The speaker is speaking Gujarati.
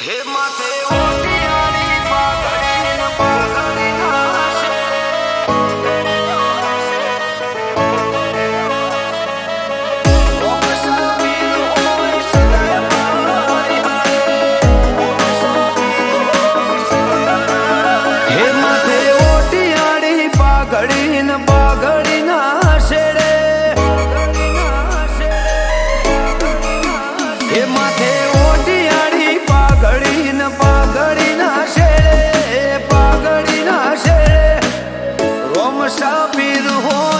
હે માથે ઓટિયાની પાઘડીને પાઘડી નાશે. પાઘડી ના சாப்பிது ஹோ